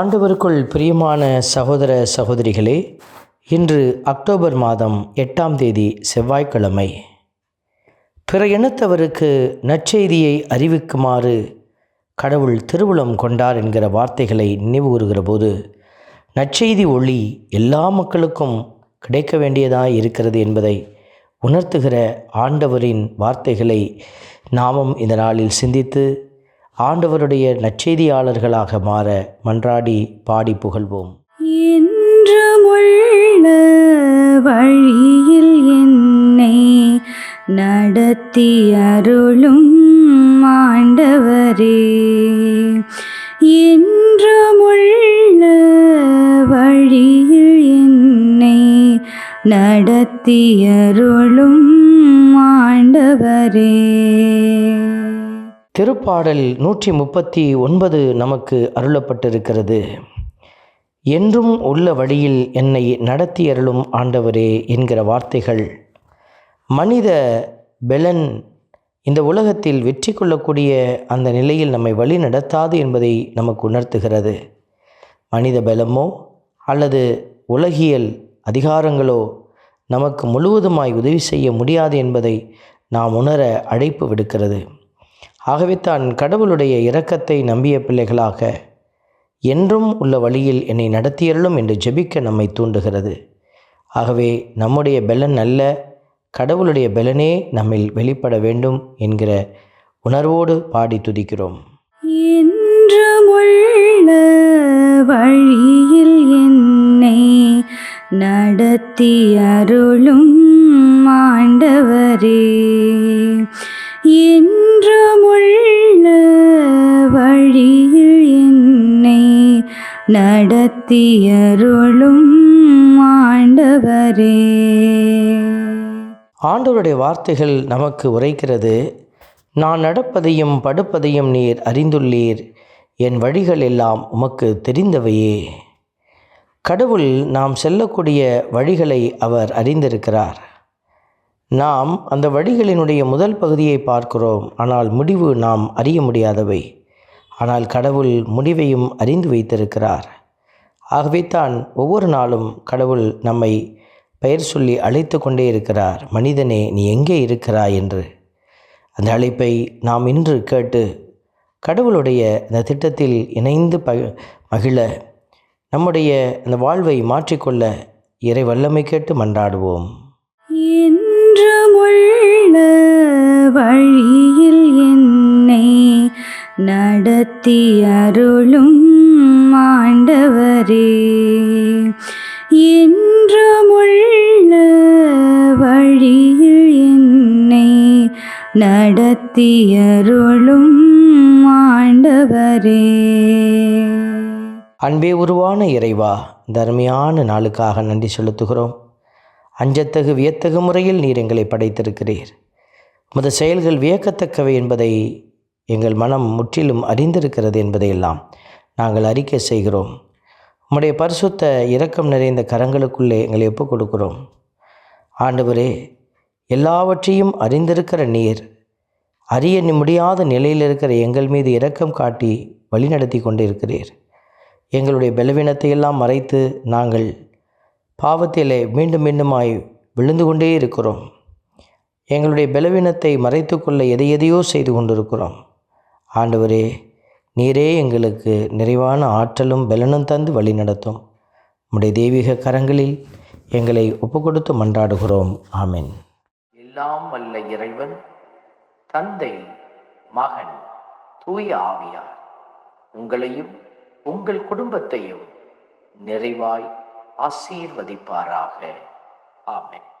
ஆண்டவருக்குள் பிரியமான சகோதர சகோதரிகளே இன்று அக்டோபர் மாதம் எட்டாம் தேதி செவ்வாய்க்கிழமை. பிற இனத்தவருக்கு நற்செய்தியை அறிவிக்குமாறு கடவுள் திருவுளம் கொண்டார் என்கிற வார்த்தைகளை நினைவுகூறுகிற போது நற்செய்தி ஒளி எல்லா மக்களுக்கும் கிடைக்க வேண்டியதாக இருக்கிறது என்பதை உணர்த்துகிற ஆண்டவரின் வார்த்தைகளை நாமும் இந்த நாளில் சிந்தித்து ஆண்டவருடைய நற்செய்தியாளர்களாக மாற மன்றாடி பாடி புகழ்வோம். வழியில் என்னை நடத்தி அருளும் ஆண்டவரே. என்றுமுள்ள வழியில் என்னை நடத்தி அருளும் ஆண்டவரே. திருப்பாடல் நூற்றி முப்பத்தி ஒன்பது நமக்கு அருளப்பட்டிருக்கிறது. என்றும் உள்ள வழியில் என்னை நடத்தி அருளும் ஆண்டவரே என்கிற வார்த்தைகள். மனித பெலன் இந்த உலகத்தில் வெற்றி கொள்ளக்கூடிய அந்த நிலையில் நம்மை வழி நடத்தாது என்பதை நமக்கு உணர்த்துகிறது. மனித பலமோ அல்லது உலகியல் அதிகாரங்களோ நமக்கு முழுவதுமாய் உதவி செய்ய முடியாது என்பதை நாம் உணர அழைப்பு விடுக்கிறது. ஆகவே தான் கடவுளுடைய இரக்கத்தை நம்பிய பிள்ளைகளாக என்றும் உள்ள வழியில் என்னை நடத்தியருளும் என்று ஜெபிக்க நம்மை தூண்டுகிறது. ஆகவே நம்முடைய பெலன் அல்ல கடவுளுடைய பெலனே நம்மில் வெளிப்பட வேண்டும் என்கிற உணர்வோடு பாடி துதிக்கிறோம். வழியில் என்னை நடத்தி அருளும் ஆண்டவரே. நடத்தியருளும் ஆண்டவரே. ஆண்டவருடைய வார்த்தைகள் நமக்கு உரைக்கிறது நான் நடப்பதையும் படுப்பதையும் நீர் அறிந்துள்ளீர் என் வழிகள் எல்லாம் உமக்கு தெரிந்தவையே. கடவுள் நாம் செல்லக்கூடிய வழிகளை அவர் அறிந்திருக்கிறார். நாம் அந்த வழிகளினுடைய முதல் பகுதியை பார்க்கிறோம் ஆனால் முடிவு நாம் அறிய முடியாதவை. ஆனால் கடவுள் முடிவையும் அறிந்து வைத்திருக்கிறார். ஆகவே தான் ஒவ்வொரு நாளும் கடவுள் நம்மை பெயர் சொல்லி அழைத்து கொண்டே இருக்கிறார். மனிதனே நீ எங்கே இருக்கிறாய் என்று. அந்த அழைப்பை நாம் இன்று கேட்டு கடவுளுடைய அந்த திட்டத்தில் இணைந்து ப மகிழ நம்முடைய அந்த வாழ்வை மாற்றிக்கொள்ள இறை வல்லமை கேட்டு மன்றாடுவோம். இன்று வழி நடத்தி அருளும் ஆண்டவரே. என்றுமுள்ள வழியில் என்னை நடத்தி அருளும் ஆண்டவரே. அன்பே உருவான இறைவா தர்மையான நாளுக்காக நன்றி செலுத்துகிறோம். அஞ்சத்தகு வியத்தகு முறையில் நீர் எங்களை படைத்திருக்கிறீர். உமது செயல்கள் வியக்கத்தக்கவை என்பதை எங்கள் மனம் முற்றிலும் அறிந்திருக்கிறது என்பதையெல்லாம் நாங்கள் அறிக்கை செய்கிறோம். உம்முடைய பரிசுத்த இரக்கம் நிறைந்த கரங்களுக்குள்ளே எங்களை ஒப்புக் கொடுக்கிறோம். ஆண்டவரே எல்லாவற்றையும் அறிந்திருக்கிற நீர் அறிய முடியாத நிலையில் இருக்கிற எங்கள் மீது இரக்கம் காட்டி வழிநடத்தி கொண்டிருக்கிறீர். எங்களுடைய பலவீனத்தை எல்லாம் மறைத்து நாங்கள் பாவத்திலே மீண்டும் மீண்டுமாய் விழுந்து கொண்டே இருக்கிறோம். எங்களுடைய பலவீனத்தை மறைத்துக்கொள்ள எதை எதையோ செய்து கொண்டிருக்கிறோம். ஆண்டவரே நீரே எங்களுக்கு நிறைவான ஆற்றலும் பலனும் தந்து வழி நடத்தும். உம்முடைய தெய்வீக கரங்களில் எங்களை ஒப்புக்கொடுத்து மன்றாடுகிறோம். ஆமேன். எல்லாம் வல்ல இறைவன் தந்தை மகன் தூய ஆவியார் உங்களையும் உங்கள் குடும்பத்தையும் நிறைவாய் ஆசீர்வதிப்பாராக. ஆமேன்.